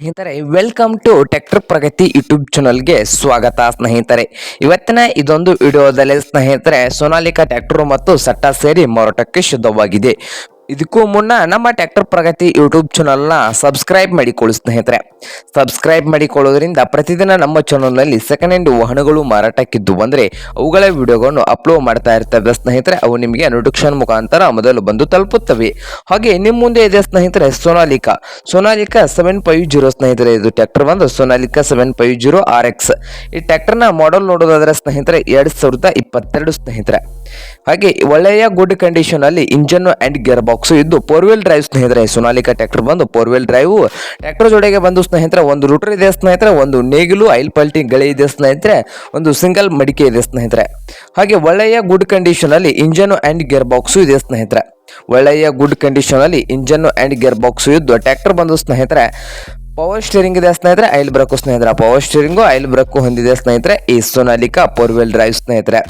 ಸ್ನೇಹಿತರೆ welcome to tractor Pragati YouTube ಚಾನಲ್ಗೆ ಸ್ವಾಗತ ಸ್ನೇಹಿತರೆ. ಇವತ್ತಿನ ಇದೊಂದು ವಿಡಿಯೋದಲ್ಲಿ ಸ್ನೇಹಿತರೆ ಸೋನಾಲಿಕಾ ಟ್ಯಾಕ್ಟರ್ ಮತ್ತು ಸಟ್ಟ ಸೇರಿ ಮಾರಾಟಕ್ಕೆ ಶುದ್ಧವಾಗಿದೆ ಇದಕ್ಕೂ ಮುನ್ನ ನಮ್ಮ ಟ್ಯಾಕ್ಟರ್ ಪ್ರಗತಿ ಯೂಟ್ಯೂಬ್ ಚಾನಲ್ನ ಸಬ್ಸ್ಕ್ರೈಬ್ ಮಾಡಿಕೊಳ್ಳಿ ಸ್ನೇಹಿತರೆ. ಸಬ್ಸ್ಕ್ರೈಬ್ ಮಾಡಿಕೊಳ್ಳೋದ್ರಿಂದ ಪ್ರತಿದಿನ ನಮ್ಮ ಚಾನಲ್ನಲ್ಲಿ ಸೆಕೆಂಡ್ ಹ್ಯಾಂಡ್ ವಾಹನಗಳು ಮಾರಾಟಕ್ಕಿದ್ದು ಬಂದರೆ ಅವುಗಳ ವಿಡಿಯೋಗಳನ್ನು ಅಪ್ಲೋಡ್ ಮಾಡ್ತಾ ಇರ್ತವೆ ಸ್ನೇಹಿತರೆ. ಅವು ನಿಮಗೆ ನೋಟಿಫಿಕೇಶನ್ ಮುಖಾಂತರ ಮೊದಲು ಬಂದು ತಲುಪುತ್ತವೆ. ಹಾಗೆ ನಿಮ್ಮ ಮುಂದೆ ಇದೆ ಸ್ನೇಹಿತರೆ Sonalika. Sonalika seven five zero ಸ್ನೇಹಿತರೆ, ಇದು ಟ್ರ್ಯಾಕ್ಟರ್ ಬಂದು Sonalika seven five zero R X ಈ ಟ್ಯಾಕ್ಟರ್ನ ಮಾಡೆಲ್ ನೋಡೋದಾದ್ರೆ ಸ್ನೇಹಿತರೆ, ಎರಡು ಸಾವಿರದ ಇಪ್ಪತ್ತೆರಡು ಸ್ನೇಹಿತರೆ. ಹಾಗೆ ಒಳ್ಳೆಯ ಗುಡ್ ಕಂಡೀಷನ್ ಅಲ್ಲಿ ಇಂಜನ್ ಅಂಡ್ ಗೇರ್ ಬಾಕ್ಸ್ ಇದ್ದು ಫೋರ್ ವೀಲ್ ಡ್ರೈವ್ ಸ್ನೇಹಿತರೆ ಸೋನಾಲಿಕಾ ಟ್ರ್ಯಾಕ್ಟರ್ ಬಂದು ಫೋರ್ ವೀಲ್ ಡ್ರೈವ್ ಟ್ರ್ಯಾಕ್ಟರ್ ಜೊತೆಗೆ ಬಂದು ಸ್ನೇಹಿತರೆ, ಒಂದು ರೂಟರ್ ಇದೆ ಸ್ನೇಹಿತರೆ, ಒಂದು ನೇಗಿಲು ಐಲ್ ಪಲ್ಟಿ ಗಳಿ ಇದೆ ಸ್ನೇಹಿತರೆ, ಒಂದು ಸಿಂಗಲ್ ಮಡಿಕೆ ಇದೆ ಸ್ನೇಹಿತರೆ. ಹಾಗೆ ಒಳ್ಳೆಯ ಗುಡ್ ಕಂಡೀಷನ್ ಅಲ್ಲಿ ಇಂಜನ್ ಅಂಡ್ ಗೇರ್ ಬಾಕ್ಸ್ ಇದೆ ಸ್ನೇಹಿತರೆ. ಒಳ್ಳೆಯ ಗುಡ್ ಕಂಡೀಷನ್ ಅಲ್ಲಿ ಇಂಜನ್ ಅಂಡ್ ಗೇರ್ ಬಾಕ್ಸ್ ಇದ್ದು ಟ್ರ್ಯಾಕ್ಟರ್ ಬಂದು ಸ್ನೇಹಿತರೆ ಪವರ್ ಸ್ಟೀರಿಂಗ್ ಇದೆ ಸ್ನೇಹಿತರೆ, ಐಲ್ ಬ್ರಕ್ ಸ್ನೇಹಿತರೆ. ಪವರ್ ಸ್ಟೀರಿಂಗು ಐಲ್ ಬ್ರಕ್ ಹೊಂದಿದೆ ಸ್ನೇಹಿತರೆ, ಈ ಸೋನಾಲಿಕಾ ಫೋರ್ ವೀಲ್ ಡ್ರೈವ್ ಸ್ನೇಹಿತರೆ.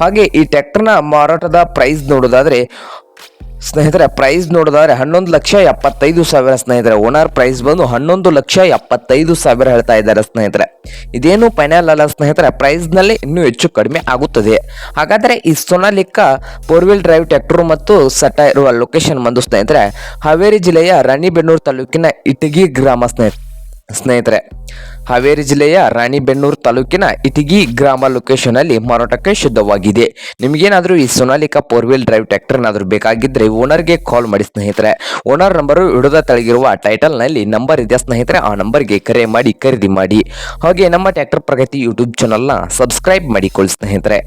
ಹಾಗೆ ಈ ಟ್ಯಾಕ್ಟರ್ನ ಮಾರಾಟದ ಪ್ರೈಸ್ ನೋಡೋದಾದ್ರೆ ಸ್ನೇಹಿತರೆ ಪ್ರೈಸ್ ನೋಡೋದಾದ್ರೆ ಹನ್ನೊಂದು ಲಕ್ಷ ಎಪ್ಪತ್ತೈದು ಸಾವಿರ ಸ್ನೇಹಿತರೆ. ಓನರ್ ಪ್ರೈಸ್ ಬಂದು ಹನ್ನೊಂದು ಲಕ್ಷ ಎಪ್ಪತ್ತೈದು ಸಾವಿರ ಹೇಳ್ತಾ ಇದ್ದಾರೆ ಸ್ನೇಹಿತರೆ. ಇದೇನು ಫೈನಲ್ ಅಲ್ಲ ಸ್ನೇಹಿತರೆ ಪ್ರೈಸ್ನಲ್ಲಿ ಇನ್ನೂ ಹೆಚ್ಚು ಕಡಿಮೆ ಆಗುತ್ತದೆ. ಹಾಗಾದರೆ ಈ Sonalika four wheel drive tractor ಮತ್ತು ಸಟ್ಟ ಇರುವ ಲೊಕೇಶನ್ ಬಂದು ಸ್ನೇಹಿತರೆ, ಹಾವೇರಿ ಜಿಲ್ಲೆಯ ರಾಣಿಬೆನ್ನೂರು ತಾಲೂಕಿನ ಇಟಗಿ ಗ್ರಾಮ ಸ್ನೇಹಿತ ಸ್ನೇಹಿತರೆ, ಹಾವೇರಿ ಜಿಲ್ಲೆಯ ರಾಣಿಬೆನ್ನೂರು ತಾಲೂಕಿನ ಇಟಗಿ ಗ್ರಾಮ ಲೊಕೇಶನ್ ಅಲ್ಲಿ ಮಾರಾಟಕ್ಕೆ ಶುದ್ಧವಾಗಿದೆ. ನಿಮಗೇನಾದರೂ ಈ Sonalika four wheel drive tractor ಏನಾದರೂ ಬೇಕಾಗಿದ್ದರೆ ಓನರ್ಗೆ ಕಾಲ್ ಮಾಡಿ ಸ್ನೇಹಿತರೆ. ಓನರ್ ನಂಬರು ಹಿಡಿದ ತಳಗಿರುವ ಟೈಟಲ್ನಲ್ಲಿ ನಂಬರ್ ಇದೆ ಸ್ನೇಹಿತರೆ, ಆ ನಂಬರ್ಗೆ ಕರೆ ಮಾಡಿ ಖರೀದಿ ಮಾಡಿ. ಹಾಗೆ ನಮ್ಮ ಟ್ಯಾಕ್ಟರ್ ಪ್ರಗತಿ ಯೂಟ್ಯೂಬ್ ಚಾನಲ್ನ ಸಬ್ಸ್ಕ್ರೈಬ್ ಮಾಡಿಕೊಳ್ಳಿ ಸ್ನೇಹಿತರೆ.